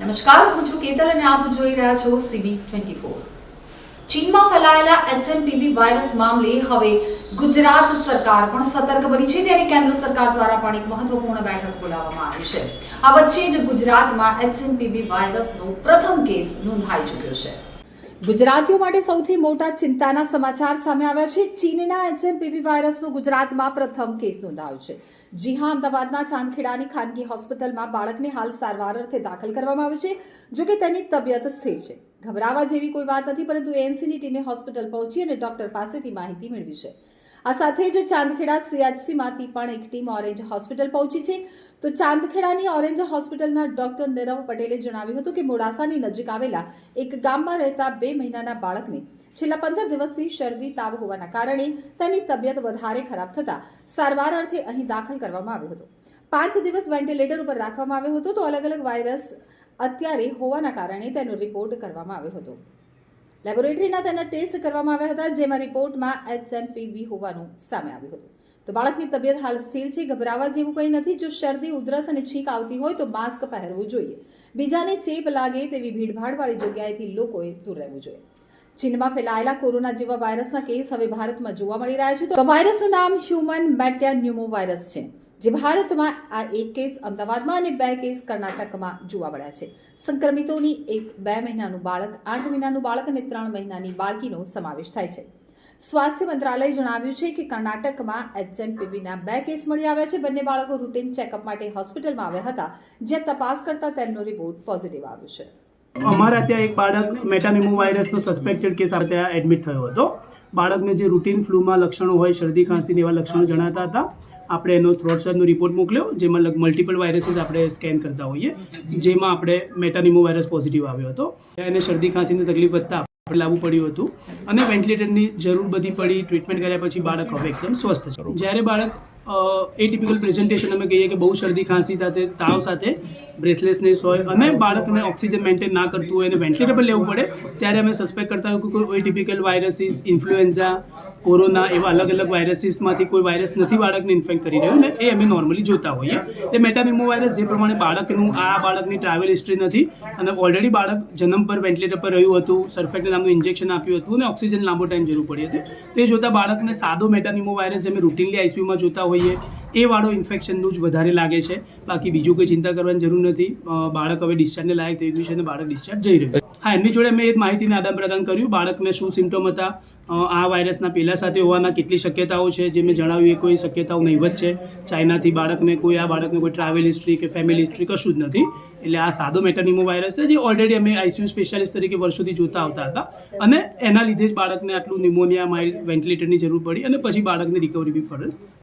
નમસ્કાર, હું છું કેતલ અને આપ જોઈ રહ્યા છો સીબી ટ્વેન્ટી ફોર ચીનમાં ફેલાયેલા એચએનપીવી વાયરસ મામલે હવે ગુજરાત સરકાર પણ સતર્ક બની છે. ત્યારે કેન્દ્ર સરકાર દ્વારા પણ એક મહત્વપૂર્ણ બેઠક બોલાવવામાં આવી છે. આ વચ્ચે જ ગુજરાતમાં એચએનપીવી વાયરસનો પ્રથમ કેસ નોંધાઈ ચૂક્યો છે. ગુજરાતીઓ માટે સૌથી મોટા ચિંતાના સમાચાર સામે આવ્યા છે. ચીનના એચએમપીવી વાયરસનો ગુજરાતમાં પ્રથમ કેસ નોંધાયો છે. જી હા, અમદાવાદના ચાંદખેડાની ખાનગી હોસ્પિટલમાં બાળકને હાલ સારવાર અર્થે દાખલ કરવામાં આવ્યો છે જોકે તેની તબિયત સ્થિર છે. ગભરાવા જેવી કોઈ વાત નથી, પરંતુ એએમસીની ટીમે હોસ્પિટલ પહોંચી અને ડોક્ટર પાસેથી માહિતી મેળવી છે. આ સાથે જ ચાંદખેડા સીએચસીમાંથી પણ એક ટીમ ઓરેન્જ હોસ્પિટલ પહોંચી છે. તો ચાંદખેડાની ઓરેન્જ હોસ્પિટલના ડોક્ટર નીરવ પટેલે જણાવ્યું હતું કે મોડાસાની નજીક આવેલા એક ગામમાં રહેતા બે મહિનાના બાળકને છેલ્લા પંદર દિવસથી શરદી, તાવ હોવાના કારણે તેની તબિયત વધારે ખરાબ થતાં સારવાર અર્થે અહીં દાખલ કરવામાં આવ્યો હતો. પાંચ દિવસ વેન્ટિલેટર ઉપર રાખવામાં આવ્યો હતો તો અલગ અલગ વાયરસ અત્યારે હોવાના કારણે તેનો રિપોર્ટ કરવામાં આવ્યો હતો. લેબોરેટરીના તેના ટેસ્ટ કરવામાં આવ્યા હતા, જેમાં રિપોર્ટમાં એચએમપીવી હોવાનું સામે આવ્યું હતું. તો બાળકની તબિયત હાલ સ્થિર છે, ગભરાવા જેવું કંઈ નથી. જો શરદી, ઉધરસ અને છીંક આવતી હોય તો માસ્ક પહેરવું જોઈએ. બીજાને ચેપ લાગે તેવી ભીડભાડવાળી જગ્યાએથી લોકોએ દૂર રહેવું જોઈએ. ચીનમાં ફેલાયેલા કોરોના જેવા વાયરસના કેસ હવે ભારતમાં જોવા મળી રહ્યા છે. તો વાયરસનું નામ હ્યુમન મેટ્યાન્યુમો વાયરસ છે. જે ભારતમાં આ એક કેસ અમદાવાદમાં અને બે કેસ કર્ણાટકમાં જોવા મળ્યા છે. સંક્રમિતોની એક બે મહિનાનું બાળક, આઠ મહિનાનું બાળક અને ત્રણ મહિનાની બાળકીનો સમાવેશ થાય છે. સ્વાસ્થ્ય મંત્રાલયે જણાવ્યું છે કે કર્ણાટકમાં એચએમપીવીના બે કેસ મળી આવ્યા છે. બંને બાળકો રૂટીન ચેકઅપ માટે હોસ્પિટલમાં આવ્યા હતા. જ્યાં તપાસ કરતા તેમનો રિપોર્ટ પોઝિટિવ આવ્યો છે. અમારા ત્યાં એક બાળક મેટાનિમો વાયરસનો સસ્પેક્ટેડ કેસ આ ત્યાં એડમિટ થયો હતો. બાળકને જે રૂટીન ફ્લૂમાં લક્ષણો હોય, શરદી ખાંસી એવા લક્ષણો જણાતા હતા, આપણે એનો થ્રોટ સ્વેબનો રિપોર્ટ મોકલ્યો, જેમાં મલ્ટિપલ વાયરસીસ આપણે સ્કેન કરતા હોઈએ, જેમાં આપણે મેટાનિમો વાયરસ પોઝિટિવ આવ્યો હતો. એને શરદી, ખાંસીની તકલીફ વધતા આપણે લાવવું પડ્યું હતું અને વેન્ટિલેટરની જરૂર બધી પડી ટ્રીટમેન્ટ કર્યા પછી બાળક હવે એકદમ સ્વસ્થ છે. જ્યારે બાળક એ ટિપિકલ પ્રેઝન્ટેશન અમે કહીએ કે બહુ શરદી ખાંસી સાથે તાવ સાથે બ્રેથલેસનેસ હોય અને બાળકને ઓક્સિજન મેન્ટેન ના કરતું હોય અને વેન્ટિલેટર પર લેવું પડે ત્યારે અમે સસ્પેક્ટ કરતા હોય કે કોઈ ટિપિકલ વાયરસીસ ઇન્ફ્લુએન્ઝા કોરોના એવા અલગ અલગ વાયરસીસમાંથી કોઈ વાયરસ નથી બાળકને ઇન્ફેક્ટ કરી રહ્યું ને, એ અમે નોર્મલી જોતા હોઈએ. એટલે મેટાનિમો વાયરસ જે પ્રમાણે બાળકનું, આ બાળકની ટ્રાવેલ હિસ્ટ્રી નથી અને ઓલરેડી બાળક જન્મ પર વેન્ટિલેટર પર રહ્યું હતું સરફેક્ટ નામનું ઇન્જેક્શન આપ્યું હતું અને ઓક્સિજન લાંબો ટાઈમ જરૂર પડી હતી. તે જોતાં બાળકને સાદો મેટાનિમો વાયરસ જે અમે રૂટીનલી આઈસીયુમાં જોતા હોઈએ. એ વાળો ઇન્ફેક્શનનું જ વધારે લાગે છે. બાકી બીજું કોઈ ચિંતા કરવાની જરૂર નથી. બાળક હવે ડિસ્ચાર્જને લાયક થઈ ગયું છે અને બાળક ડિસ્ચાર્જ જઈ રહ્યું છે. હા, એમની જોડે મેં એક માહિતીને આદાન પ્રદાન કર્યું. બાળકને શું સિમ્ટોમ હતા? આ વાયરસના પહેલા સાથે હોવાના કેટલી શક્યતાઓ છે? જે મેં જણાવ્યું, એ કોઈ શક્યતાઓ નહીવત છે ચાઇનાથી બાળકને કોઈ, આ બાળકને કોઈ ટ્રાવેલ હિસ્ટ્રી કે ફેમિલી હિસ્ટ્રી કશું જ નથી. એટલે આ સાદો મેટાનિમો વાયરસ છે, જે ઓલરેડી અમે આઈસીયુ સ્પેશિયાલિસ્ટ તરીકે વર્ષોથી જોતા આવતા હતા. અને એના લીધે જ બાળકને આટલું નિમોનિયા માઇલ્ડ વેન્ટિલેટરની જરૂર પડી અને પછી બાળકની રિકવરી બી ફરજ.